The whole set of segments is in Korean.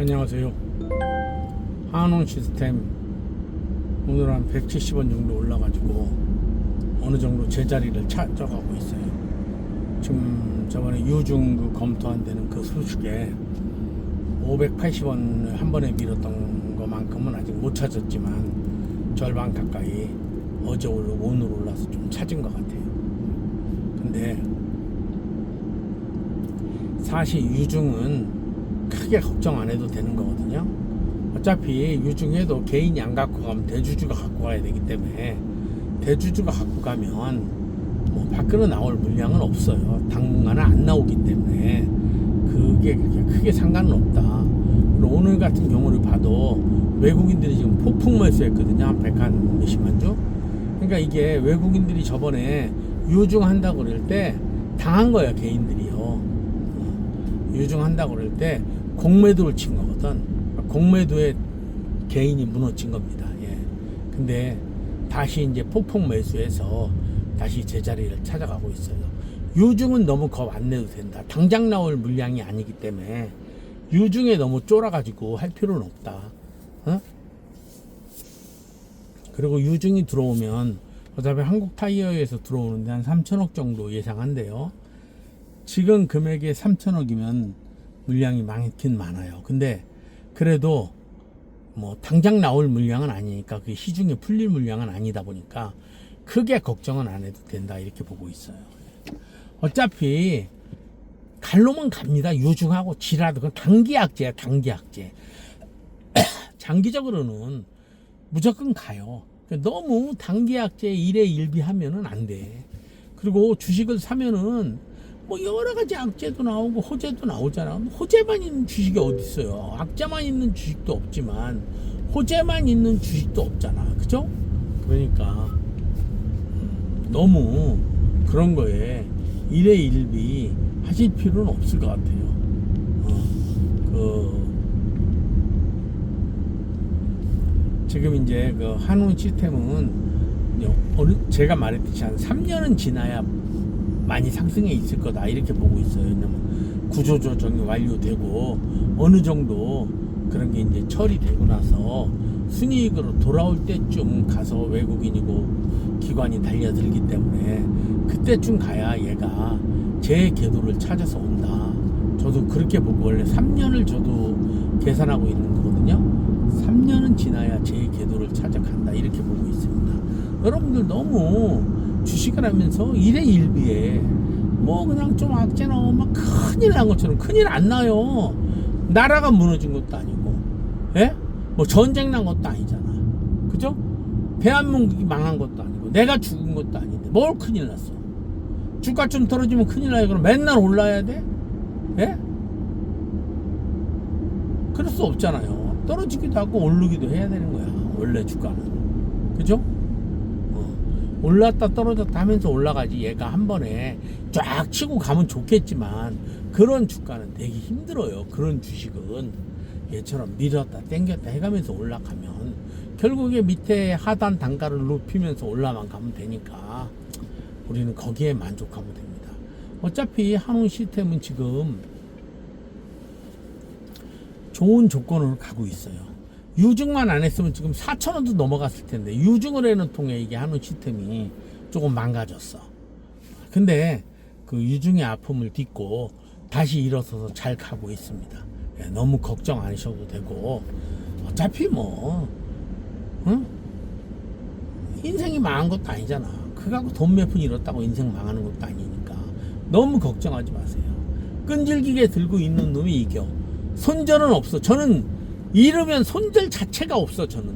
안녕하세요. 한원 시스템 오늘 한 170원 정도 올라가지고 어느 정도 제자리를 찾아가고 있어요. 지금 저번에 유중 그 검토한 데는 그 소식에 580원을 한 번에 밀었던 것만큼은 아직 못 찾았지만 절반 가까이 어제 올라 오늘 올라서 좀 찾은 것 같아요. 근데 사실 유중은 크게 걱정 안 해도 되는 거거든요. 어차피 유중에도 개인이 안 갖고 가면 대주주가 갖고 가야 되기 때문에 대주주가 갖고 가면 뭐 밖으로 나올 물량은 없어요. 당분간은 안 나오기 때문에 그게 그렇게 크게 상관은 없다. 오늘 같은 경우를 봐도 외국인들이 지금 폭풍 매수했거든요. 한 100한 몇십만 주. 그러니까 이게 외국인들이 저번에 유중한다고 그럴 때 당한 거야 개인들이요. 어, 유중한다고 그럴 때 공매도를 친 거거든. 공매도에 개인이 무너진 겁니다. 예. 근데 다시 이제 폭풍 매수해서 다시 제자리를 찾아가고 있어요. 유중은 너무 겁 안 내도 된다. 당장 나올 물량이 아니기 때문에 유중에 너무 쫄아가지고 할 필요는 없다. 어? 그리고 유중이 들어오면 어차피 한국 타이어에서 들어오는데 한 3천억 정도 예상한대요. 지금 금액에 3천억이면 물량이 많긴 많아요. 근데 그래도 뭐 당장 나올 물량은 아니니까 그 시중에 풀릴 물량은 아니다 보니까 크게 걱정은 안 해도 된다 이렇게 보고 있어요. 어차피 갈로만 갑니다. 유중하고 지라도 그건 단기약제야 단기약제. 장기적으로는 무조건 가요. 너무 단기약제 일에 일비하면은 안 돼. 그리고 주식을 사면은 뭐 여러 가지 악재도 나오고 호재도 나오잖아. 호재만 있는 주식이 어디 있어요? 악재만 있는 주식도 없지만 호재만 있는 주식도 없잖아. 그죠? 그러니까 음, 너무 그런 거에 일에 일비 하실 필요는 없을 것 같아요. 어, 그 지금 이제 그 한운 시스템은 제가 말했듯이 한 3년은 지나야 많이 상승해 있을 거다 이렇게 보고 있어요. 왜냐면 구조 조정이 완료되고 어느 정도 그런 게 이제 처리되고 나서 순이익으로 돌아올 때쯤 가서 외국인이고 기관이 달려들기 때문에 그때쯤 가야 얘가 제 궤도를 찾아서 온다. 저도 그렇게 보고 원래 3년을 저도 계산하고 있는 거거든요. 3년은 지나야 제 궤도를 찾아간다 이렇게 보고 있습니다. 여러분들 너무 주식을 하면서 일에 일비에 뭐 그냥 좀 악재 나오면 큰일 난 것처럼 큰일 안 나요. 나라가 무너진 것도 아니고, 예? 뭐 전쟁 난 것도 아니잖아. 그죠? 대한민국이 망한 것도 아니고, 내가 죽은 것도 아닌데, 뭘 큰일 났어? 주가 좀 떨어지면 큰일 나요. 그럼 맨날 올라야 돼? 예? 그럴 수 없잖아요. 떨어지기도 하고 오르기도 해야 되는 거야. 원래 주가는. 그죠? 어. 올랐다 떨어졌다 하면서 올라가지 얘가 한 번에 쫙 치고 가면 좋겠지만 그런 주가는 되게 힘들어요. 그런 주식은 얘처럼 밀었다 땡겼다 해가면서 올라가면 결국에 밑에 하단 단가를 높이면서 올라만 가면 되니까 우리는 거기에 만족하면 됩니다. 어차피 한원 시스템은 지금 좋은 조건으로 가고 있어요. 유증만 안 했으면 지금 4천원도 넘어갔을 텐데 유증을 해는 통해 이게 한우 시스템이 조금 망가졌어. 근데 그 유증의 아픔을 딛고 다시 일어서서 잘 가고 있습니다. 예, 너무 걱정 안 하셔도 되고 어차피 뭐 응? 인생이 망한 것도 아니잖아. 그거하고 돈 몇 푼 잃었다고 인생 망하는 것도 아니니까 너무 걱정하지 마세요. 끈질기게 들고 있는 놈이 이겨. 손절은 없어. 저는 잃으면 손절 자체가 없어. 저는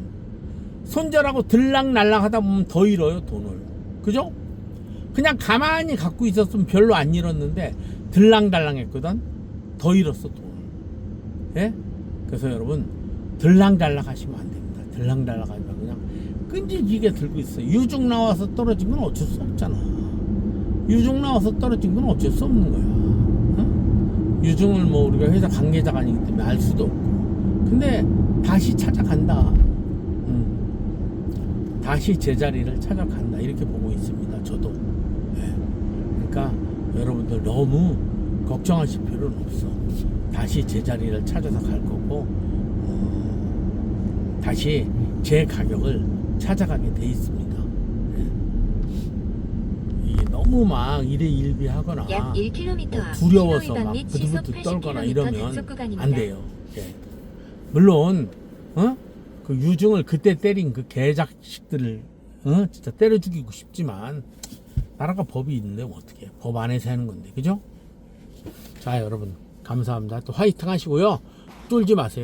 손절하고 들락날락 하다 보면 더 잃어요 돈을. 그죠? 그냥 가만히 갖고 있었으면 별로 안 잃었는데 들락달락했거든. 더 잃었어 돈을. 예? 그래서 여러분 들락달락 하시면 안 됩니다. 들락달락 하지 말고 그냥 끈질기게 들고 있어요. 유중 나와서 떨어진 건 어쩔 수 없잖아. 유중 나와서 떨어진 건 어쩔 수 없는 거야. 어? 유중을 뭐 우리가 회사 관계자가 아니기 때문에 알 수도 없고. 근데 다시 찾아간다. 음. 다시 제자리를 찾아간다. 이렇게 보고 있습니다. 저도. 예. 그러니까 여러분들 너무 걱정하실 필요는 없어. 다시 제자리를 찾아서 갈 거고 어, 다시 제 가격을 찾아가게 돼 있습니다. 예. 이게 너무 막 일에 일비하거나 약 1km 뭐앞 두려워서 막 부들부들 떨거나 80km 이러면. 안 돼요. 예. 물론 어? 그 유증을 그때 때린 그 개작식들을 어? 진짜 때려 죽이고 싶지만 나라가 법이 있는데 뭐 어떻게 법 안에서 하는 건데 그죠? 자 여러분 감사합니다. 또 화이팅 하시고요. 쫄지 마세요.